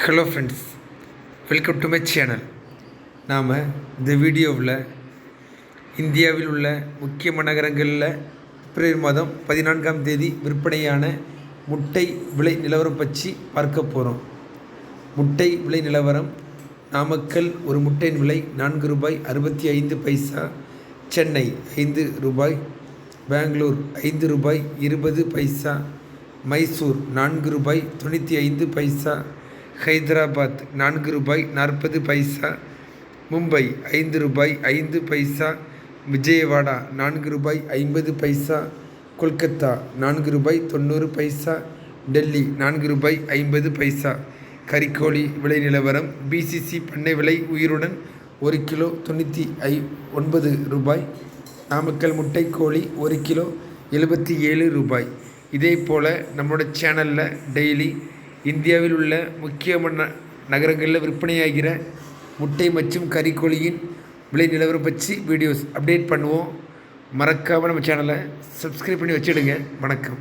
Hello friends welcome to my channel நாம் இந்த வீடியோவில் இந்தியாவில் உள்ள முக்கிய நகரங்களில் பிப்ரவரி மாதம் பதினான்காம் தேதி விற்பனையான முட்டை விலை நிலவரம் பற்றி பார்க்க போகிறோம் முட்டை விலை நிலவரம் நாமக்கல் ஒரு முட்டையின் விலை நான்கு ரூபாய் அறுபத்தி ஐந்து பைசா சென்னை ஐந்து ரூபாய் பெங்களூர் ஐந்து ரூபாய் இருபது பைசா மைசூர் நான்கு ரூபாய் தொண்ணூற்றி ஐந்து பைசா ஹைதராபாத் நான்கு ரூபாய் நாற்பது பைசா. மும்பை ஐந்து ரூபாய் ஐந்து பைசா. விஜயவாடா நான்கு ரூபாய் ஐம்பது பைசா. கொல்கத்தா நான்கு ரூபாய் தொண்ணூறு பைசா. டெல்லி நான்கு ரூபாய் ஐம்பது பைசா. கறிக்கோழி விலை நிலவரம் பிசிசி பண்ணை விலை உயிருடன் ஒரு கிலோ தொண்ணூற்றி ஐ ஒன்பது ரூபாய். நாமக்கல் முட்டைக்கோழி ஒரு கிலோ எழுபத்தி ஏழு ரூபாய். இதே போல் நம்மளோட சேனலில் டெய்லி இந்தியாவில் உள்ள முக்கியமான நகரங்களில் விற்பனையாகிற முட்டை மற்றும் கறிக்கோழியின் விலை நிலவரம் பற்றி வீடியோஸ் அப்டேட் பண்ணுவோம். மறக்காமல் நம்ம சேனலை சப்ஸ்கிரைப் பண்ணி வச்சிடுங்க. வணக்கம்.